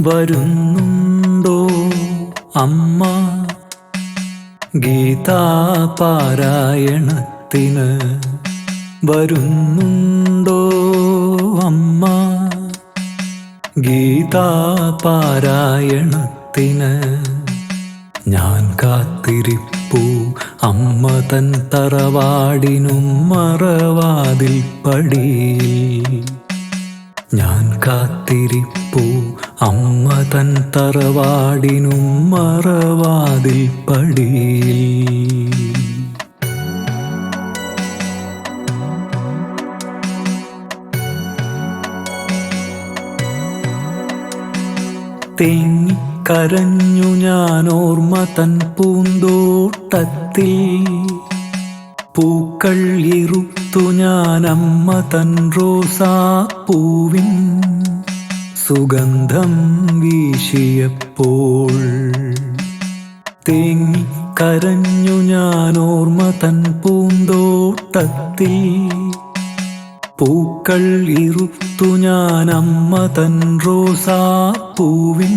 വരുന്നുണ്ടോ? അമ്മ ഗീതാപാരായണത്തിന് വരുന്നുണ്ടോ? അമ്മ ഗീതാപാരായണത്തിന് ഞാൻ കാത്തിരിപ്പു. അമ്മ തൻ തറവാടിനും മറവാതിൽ പടിയിൽ ഞാൻ കാത്തിരിപ്പു. അമ്മ തൻ തറവാടിനും മറവാതിൽ പടിയിൽ. തെങ്ങിക്കരഞ്ഞു ഞാൻ ഓർമ്മ തൻ പൂന്തോട്ടത്തിൽ. പൂക്കൾ ഇറുത്തു ഞാൻ അമ്മ തൻ റോസാപ്പൂവിൻ. സുഗന്ധം വീശിയപ്പോൾ തേങ്ങി കരഞ്ഞു ഞാൻ ഓർമ്മ തൻ പൂന്തോട്ടത്തിൽ പൂക്കൾ ഇറുത്തു ഞാൻ അമ്മ തൻ പൂവിൻ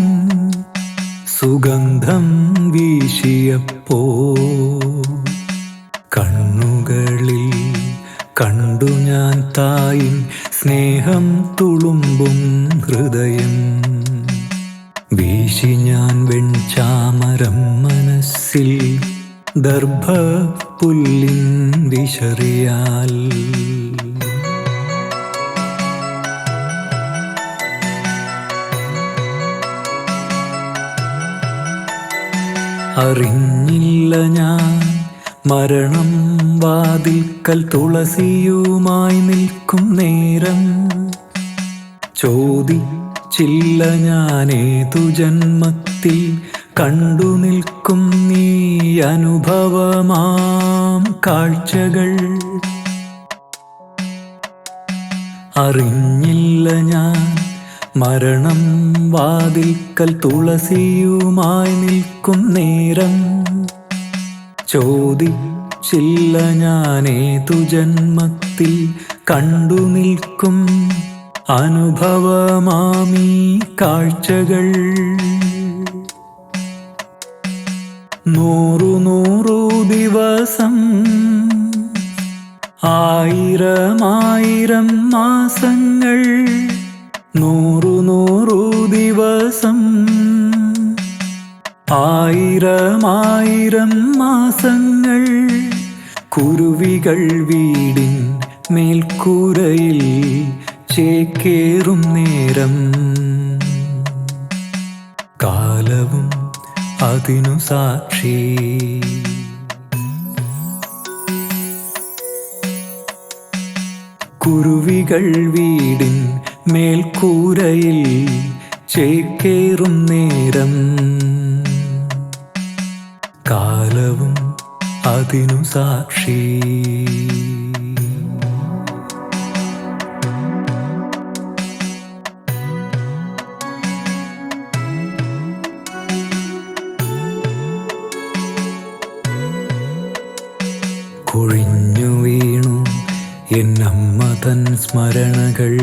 സുഗന്ധം വീശിയപ്പോ കണ്ണുകളിൽ കണ്ടു ഞാൻ തായിൻ സ്നേഹം തുളുമ്പും ഹൃദയം വീശി ഞാൻ വെൺചാമരം മനസ്സിൽ ദർഭ പുല്ലിൻ വിശറിയാൽ. അറിഞ്ഞില്ല ഞാൻ മരണം വാതിൽക്കൽ തുളസിയുമായി നിൽക്കും നേരം. ചോദിച്ചില്ല ഞാനേതു ജന്മത്തിൽ കണ്ടു നിൽക്കും നീ അനുഭവമാം കാഴ്ചകൾ. അറിഞ്ഞില്ല ഞാൻ മരണം വാതിൽക്കൽ തുളസിയുമായി നിൽക്കും നേരം. ചോദിച്ചില്ല ഞാനേതു ജന്മത്തിൽ കണ്ടു നിൽക്കും അനുഭവമാമീ കാഴ്ചകൾ. നൂറു നൂറു ദിവസം ആയിരമായിരം മാസങ്ങൾ. നൂറു നൂറു ദിവസം ആയിരമായിരം മാസങ്ങൾ കുരുവികൾ വീടിൻ മേൽക്കൂരയിൽ ചേക്കേറും നേരം. കാലവും അതിനു സാക്ഷി. കുരുവികൾ വീടിൻ മേൽക്കൂരയിൽ ചേക്കേറും നേരം. അതിനു സാക്ഷി. കൊഴിഞ്ഞു വീണു എന്നമ്മ തൻ സ്മരണകൾ.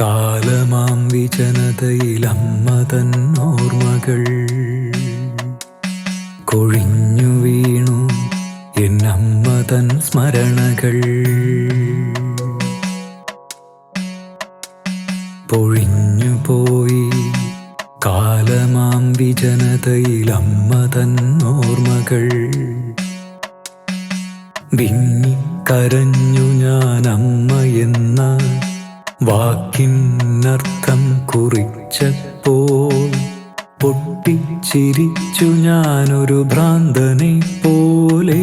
കാലമാം അമ്മ തൻ കൊഴിഞ്ഞു വീണു എന്നമ്മ തൻ സ്മരണകൾ. പൊഴിഞ്ഞു പോയി കാലമാം തൻ ഓർമ്മകൾ. വിങ്ങി കരഞ്ഞു ഞാൻ വാക്കിനർത്ഥം കുറിച്ചപ്പോൾ പൊട്ടിച്ചിരിച്ചു ഞാനൊരു ഭ്രാന്തനെ പോലെ.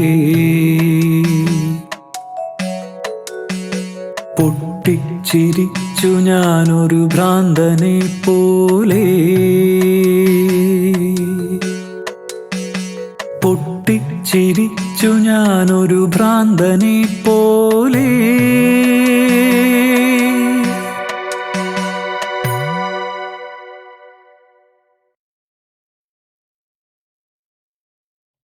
പൊട്ടിച്ചിരിച്ചു ഞാനൊരു ഭ്രാന്തനെ പോലെ. പൊട്ടിച്ചിരിച്ചു ഞാനൊരു ഭ്രാന്തനെ പോലെ.